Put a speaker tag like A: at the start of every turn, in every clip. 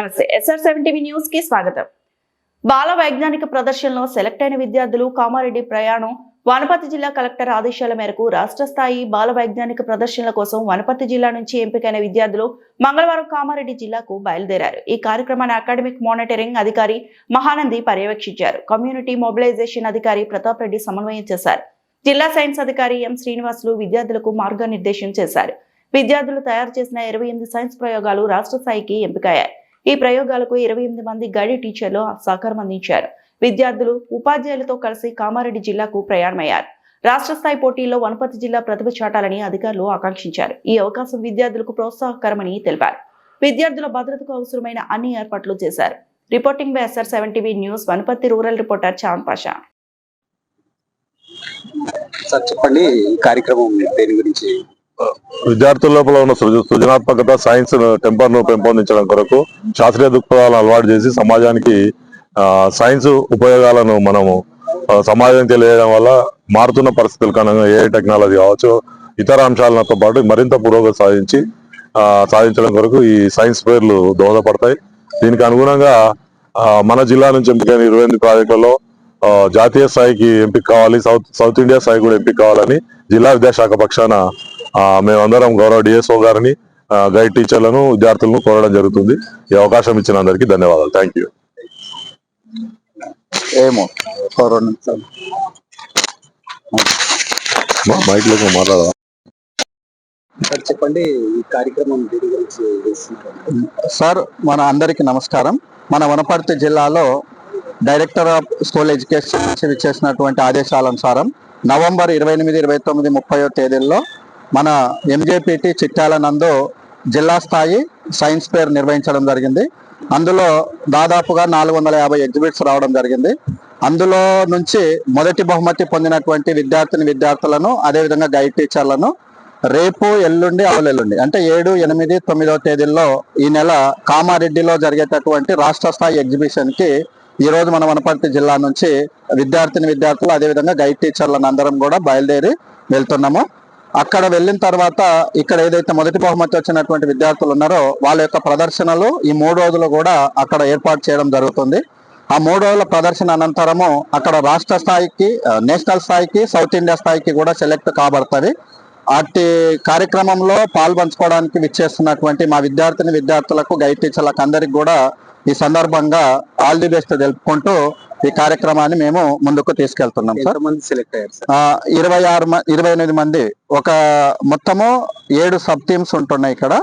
A: నమస్తే SR seven TV న్యూస్కి స్వాగతం. బాల వైజ్ఞానిక ప్రదర్శనలో సెలెక్ట్ అయిన విద్యార్థులు కామారెడ్డి ప్రయాణం వనపర్తి జిల్లా కలెక్టర్ ఆదేశాల మేరకు రాష్ట్ర స్థాయి బాల వైజ్ఞానిక ప్రదర్శనల కోసం వనపర్తి జిల్లా నుంచి ఎంపికైన విద్యార్థులు మంగళవారం కామారెడ్డి జిల్లాకు బయలుదేరారు. ఈ కార్యక్రమాన్ని అకాడమిక్ మానిటరింగ్ అధికారి మహానంది పర్యవేక్షించారు. కమ్యూనిటీ మొబిలైజేషన్ అధికారి ప్రతాప్ రెడ్డి సమన్వయం చేశారు. జిల్లా సైన్స్ అధికారి ఎం శ్రీనివాసులు విద్యార్థులకు మార్గనిర్దేశం చేశారు. విద్యార్థులు తయారు చేసిన ఇరవై సైన్స్ ప్రయోగాలు రాష్ట్ర స్థాయికి ఎంపికయ్యాయి. ఈ ప్రయోగాలకు ఇరవై ఎనిమిది మంది గైడ్ టీచర్లు సహకారం అందించారు. విద్యార్థులు ఉపాధ్యాయులతో కలిసి కామారెడ్డి జిల్లాకు ప్రయాణమయ్యారు. రాష్ట్ర స్థాయి పోటీల్లో వనపర్తి జిల్లా ప్రతిభ చాటాలని అధికారులు ఆకాంక్షించారు. ఈ అవకాశం విద్యార్థులకు ప్రోత్సాహకరమని తెలిపారు. విద్యార్థుల భద్రతకు అవసరమైన అన్ని ఏర్పాట్లు చేశారు. Reporting by SR seven TV news Wanaparthy rural reporter Chand Pasha.
B: Sir చెప్పండి కార్యక్రమం దేని గురించి
C: విద్యార్థుల లోపల ఉన్న సృజ- సృజనాత్మకత సైన్స్ టెంపర్ను పెంపొందించడం కొరకు శాస్త్రీయ దృక్పథాలను అలవాటు చేసి సమాజానికి సైన్స్ ఉపయోగాలను మనము సమాజానికి సమాజం వల్ల మారుతున్న పరిస్థితుల కారణంగా ఏ టెక్నాలజీ కావచ్చు ఇతర అంశాలతో పాటు మరింత పురోగతి సాధించి సాధించడం కొరకు ఈ సైన్స్ పేర్లు దోహదపడతాయి. దీనికి అనుగుణంగా మన జిల్లా నుంచి ఎంపికైన ఇరవై ఎనిమిది ప్రాజెక్టులలో జాతీయ స్థాయికి ఎంపిక కావాలి సౌత్ సౌత్ ఇండియా స్థాయి కూడా ఎంపిక కావాలని జిల్లా విద్యాశాఖ పక్షాన మేమందరం గౌరవ డిఎస్ఓ గారిని గైడ్ టీచర్లను విద్యార్థులను కోరడం జరుగుతుంది. ఈ అవకాశం ఇచ్చిన అందరికీ ధన్యవాదాలు. థ్యాంక్ యూ
B: ఏమో ఒక రెండు నిమిషాలు.
C: మైక్లో మాట్లాడదా?
B: సార్ చెప్పండి ఈ కార్యక్రమం? సార్ మన అందరికి నమస్కారం. మన వనపర్తి జిల్లాలో డైరెక్టర్ ఆఫ్ స్కూల్ ఎడ్యుకేషన్ నుంచి ఇచ్చేసినటువంటి ఆదేశాల అనుసారం నవంబర్ ఇరవై ఎనిమిది ఇరవై తొమ్మిది ముప్పయో తేదీల్లో మన ఎంజేపీటీ చిట్టాల నందు జిల్లా స్థాయి సైన్స్ ఫేర్ నిర్వహించడం జరిగింది. అందులో దాదాపుగా నాలుగు వందల యాభై ఎగ్జిబిట్స్ రావడం జరిగింది. అందులో నుంచి మొదటి బహుమతి పొందినటువంటి విద్యార్థిని విద్యార్థులను అదేవిధంగా గైడ్ టీచర్లను రేపు ఎల్లుండి అవలెల్లుండి అంటే ఏడు ఎనిమిది తొమ్మిదవ తేదీల్లో ఈ నెల కామారెడ్డిలో జరిగేటటువంటి రాష్ట్ర స్థాయి ఎగ్జిబిషన్కి ఈరోజు మన వనపర్తి జిల్లా నుంచి విద్యార్థిని విద్యార్థులు అదేవిధంగా గైడ్ టీచర్లను అందరం కూడా బయలుదేరి వెళ్తున్నాము. అక్కడ వెళ్ళిన తర్వాత ఇక్కడ ఏదైతే మొదటి బహుమతి వచ్చినటువంటి విద్యార్థులు ఉన్నారో వాళ్ళ యొక్క ప్రదర్శనలు ఈ మూడు రోజులు కూడా అక్కడ ఏర్పాటు చేయడం జరుగుతుంది. ఆ మూడు రోజుల ప్రదర్శన అనంతరము అక్కడ రాష్ట్ర స్థాయికి నేషనల్ స్థాయికి సౌత్ ఇండియా స్థాయికి కూడా సెలెక్ట్ కాబడుతుంది. అట్టి కార్యక్రమంలో పాల్పంచుకోవడానికి విచ్చేస్తున్నటువంటి మా విద్యార్థిని విద్యార్థులకు గైడ్ టీచర్లకు అందరికి కూడా ఈ సందర్భంగా ఆల్ ది బెస్ట్ తెలుపుకుంటూ ఈ కార్యక్రమాన్ని మేము ముందుకు తీసుకెళ్తున్నాం సార్.
D: సెలెక్ట్ అయ్యారు
B: ఇరవై ఆరు ఇరవై ఎనిమిది మంది. ఒక మొత్తము ఏడు సబ్ టీమ్స్ ఉంటున్నాయి ఇక్కడ.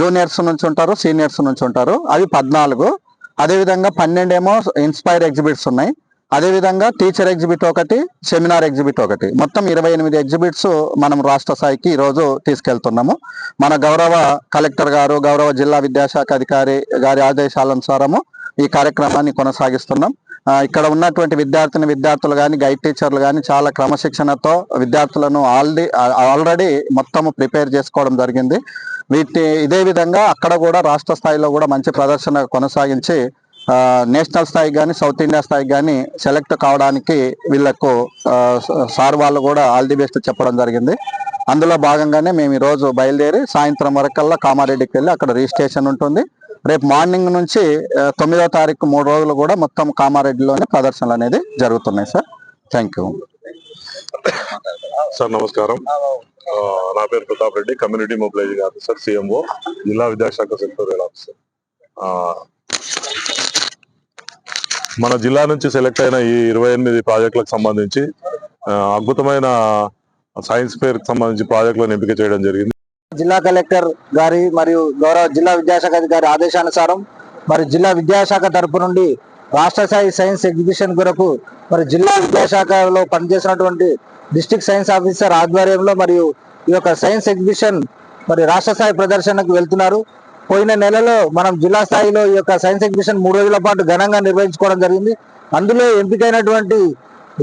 B: జూనియర్స్ నుంచి ఉంటారు సీనియర్స్ నుంచి ఉంటారు. అవి పద్నాలుగు. అదేవిధంగా పన్నెండేమో ఇన్స్పైర్ ఎగ్జిబిట్స్ ఉన్నాయి. అదేవిధంగా టీచర్ ఎగ్జిబిట్ ఒకటి సెమినార్ ఎగ్జిబిట్ ఒకటి. మొత్తం ఇరవై ఎనిమిది ఎగ్జిబిట్స్ మనం రాష్ట్ర స్థాయికి ఈ రోజు తీసుకెళ్తున్నాము. మన గౌరవ కలెక్టర్ గారు గౌరవ జిల్లా విద్యాశాఖ అధికారి గారి ఆదేశాలనుసారము ఈ కార్యక్రమాన్ని కొనసాగిస్తున్నాం. ఇక్కడ ఉన్నటువంటి విద్యార్థిని విద్యార్థులు కానీ గైడ్ టీచర్లు కానీ చాలా క్రమశిక్షణతో విద్యార్థులను ఆల్రెడీ ఆల్రెడీ మొత్తము ప్రిపేర్ చేసుకోవడం జరిగింది. వీటి ఇదే విధంగా అక్కడ కూడా రాష్ట్ర స్థాయిలో కూడా మంచి ప్రదర్శన కొనసాగించి నేషనల్ స్థాయికి కానీ సౌత్ ఇండియా స్థాయికి కానీ సెలెక్ట్ కావడానికి వీళ్ళకు సార్ వాళ్ళు కూడా ఆల్ ది బెస్ట్ చెప్పడం జరిగింది. అందులో భాగంగానే మేము ఈ రోజు బయలుదేరి సాయంత్రం వరకల్లా కామారెడ్డికి వెళ్ళి అక్కడ రిజిస్ట్రేషన్ ఉంటుంది. రేపు మార్నింగ్ నుంచి తొమ్మిదో తారీఖు మూడు రోజులు కూడా మొత్తం కామారెడ్డిలోనే ప్రదర్శనలు అనేది జరుగుతున్నాయి సార్. థ్యాంక్ యూ
C: సార్ నమస్కారం. నా పేరు Pratap Reddy community mobilising officer CMO జిల్లా విద్యాశాఖ సెక్టోరియల్ ఆఫీసర్ మన జిల్లా నుంచి సెలెక్ట్ అయిన ఈ ఇరవై ఎనిమిది ప్రాజెక్టులకు సంబంధించి అద్భుతమైన సైన్స్ ఫేర్కి సంబంధించి ప్రాజెక్టులను ఎంపిక చేయడం జరిగింది.
E: జిల్లా కలెక్టర్ గారి మరియు గౌరవ జిల్లా విద్యాశాఖ అధికారి ఆదేశానుసారం మరి జిల్లా విద్యాశాఖ తరపు నుండి రాష్ట్ర స్థాయి సైన్స్ ఎగ్జిబిషన్ కొరకు మరి జిల్లా విద్యాశాఖలో పనిచేసినటువంటి డిస్ట్రిక్ట్ సైన్స్ ఆఫీసర్ ఆధ్వర్యంలో మరియు ఈ యొక్క సైన్స్ ఎగ్జిబిషన్ మరి రాష్ట్ర స్థాయి ప్రదర్శనకు వెళ్తున్నారు. పోయిన నెలలో మనం జిల్లా స్థాయిలో ఈ యొక్క సైన్స్ ఎగ్జిబిషన్ మూడు రోజుల పాటు ఘనంగా నిర్వహించుకోవడం జరిగింది. అందులో ఎంపికైనటువంటి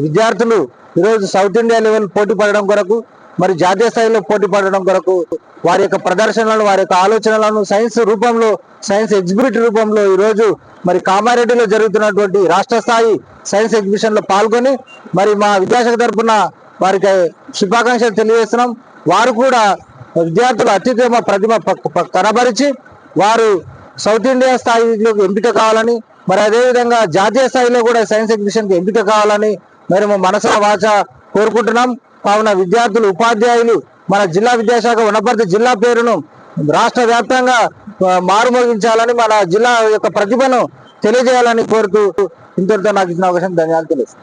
E: విద్యార్థులు ఈరోజు సౌత్ ఇండియా లెవెల్ పోటీ పడడం కొరకు మరి జాతీయ స్థాయిలో పోటీ పడడం కొరకు వారి యొక్క ప్రదర్శనలను వారి యొక్క ఆలోచనలను సైన్స్ రూపంలో సైన్స్ ఎగ్జిబిట్ రూపంలో ఈరోజు మరి కామారెడ్డిలో జరుగుతున్నటువంటి రాష్ట్ర స్థాయి సైన్స్ ఎగ్జిబిషన్లో పాల్గొని మరి మా విద్యాశాఖ తరఫున వారికి శుభాకాంక్షలు తెలియజేస్తున్నాం. వారు కూడా విద్యార్థుల అత్యుత్తమ ప్రతిభ ప- కనబరిచి వారు సౌత్ ఇండియా స్థాయిలో ఎంపిక కావాలని మరి అదేవిధంగా జాతీయ స్థాయిలో కూడా సైన్స్ ఎగ్జిబిషన్కి ఎంపిక కావాలని మరి మా వాచ కోరుకుంటున్నాం. కావున విద్యార్థులు ఉపాధ్యాయులు మన జిల్లా విద్యాశాఖ వనపర్తి జిల్లా పేరును రాష్ట్ర వ్యాప్తంగా మారుమోగించాలని మన జిల్లా యొక్క ప్రతిభను తెలియజేయాలని కోరుతూ ఇంతటితో నాకు ఇచ్చిన అవకాశం ధన్యవాదాలు తెలుసు